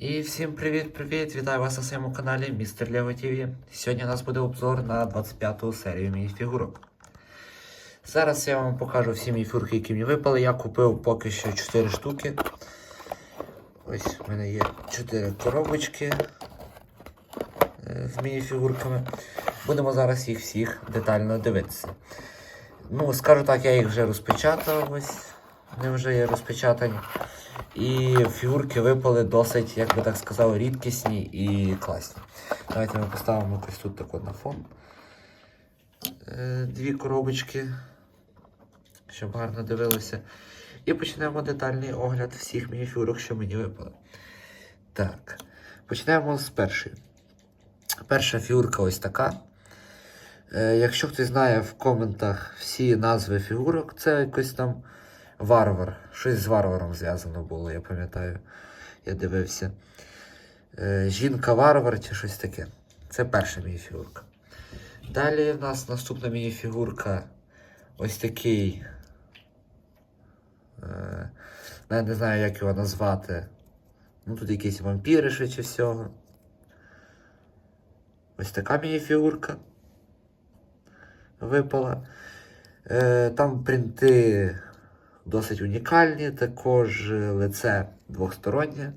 І всім привіт-привіт! Вітаю вас на своєму каналі Містер Лего ТВ. Сьогодні у нас буде обзор на 25-ту серію мініфігурок. Зараз я вам покажу всі мініфігурки, які мені випали. Я купив поки що 4 штуки. Ось в мене є 4 коробочки е, з мініфігурками. Будемо зараз їх всіх детально дивитися. Ну, скажу так, я їх вже розпечатав. Ось вони вже є розпечатані. І фігурки випали досить, як би так сказав, рідкісні і класні. Давайте ми поставимо якось тут так на фон. Е, Дві коробочки, щоб гарно дивилося. І почнемо детальний огляд всіх мініфігурок, що мені випали. Так, почнемо з першої. Перша фігурка ось така. Е, Якщо хтось знає в коментах всі назви фігурок, це якось там варвар. Щось з варваром зв'язано було, я пам'ятаю. Я дивився. Е, Жінка-варвар чи щось таке. Це перша мініфігурка. Далі в нас наступна мініфігурка. Ось такий. Е, я не знаю, як його назвати. Ну, тут якісь вампіри швидше всього. Ось така мініфігурка випала. Е, там принти досить унікальні, також лице двостороннє,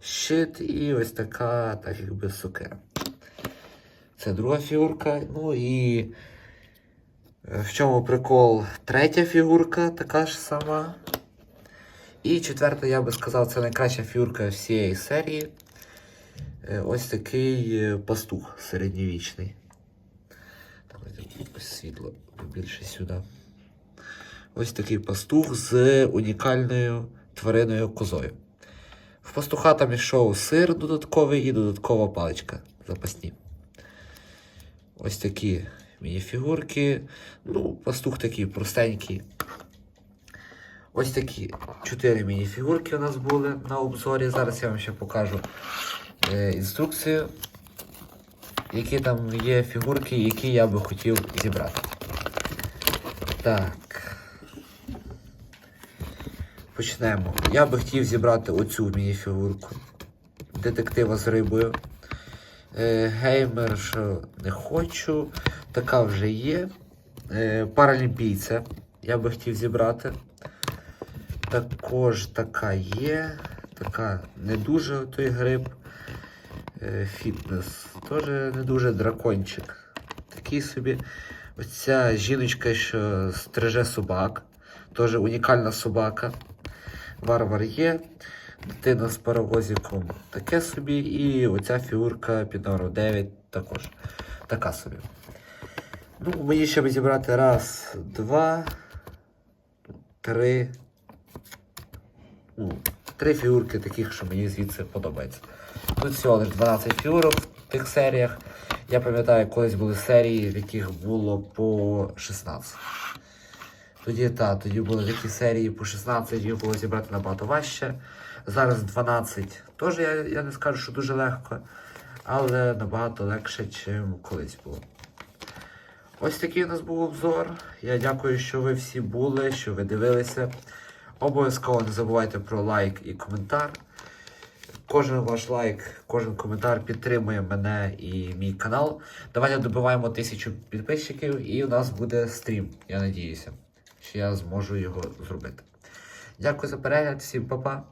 щит і ось така, так якби сукера. Це друга фігурка. Ну і е, в чому прикол? Третя фігурка така ж сама. І четверта, я би сказав, це найкраща фігурка всієї серії. Е, Ось такий е, пастух середньовічний. Давайте якось світло більше сюди. Ось такий пастух з унікальною твариною козою. В пастуха там ішов сир додатковий і додаткова паличка запасні. Ось такі мініфігурки. Ну, пастух такий простенький. Ось такі чотири мініфігурки у нас були на обзорі. Зараз я вам ще покажу е, інструкцію, які там є фігурки, які я би хотів зібрати. Так. Почнемо. Я би хотів зібрати оцю мініфігурку. Детектива з рибою. Е, геймер що не хочу. Така вже є. Е, паралімпійця. Я би хотів зібрати. Також така є. Така не дуже той гриб. Е, фітнес. Теж не дуже дракончик. Такий собі. Ось ця жіночка, що стриже собак. Теж унікальна собака. Варвар є. Дитина з паровозиком таке собі. І оця фігурка під 9 також. Така собі. Ну, мені ще би зібрати раз, два, три. Ну, три фігурки таких, що мені звідси подобається. Тут всього лише 12 фігурок в тих серіях. Я пам'ятаю, колись були серії, в яких було по 16. Тоді та, тоді були такі серії по 16, їх було зібрати набагато важче. Зараз 12. Теж я, я не скажу, що дуже легко, але набагато легше, ніж колись було. Ось такий у нас був обзор. Я дякую, що ви всі були, що ви дивилися. Обов'язково не забувайте про лайк і коментар. Кожен ваш лайк, кожен коментар підтримує мене і мій канал. Давайте добиваємо тисячу підписчиків і у нас буде стрім. Я надіюся, що я зможу його зробити. Дякую за перегляд, всім па-па.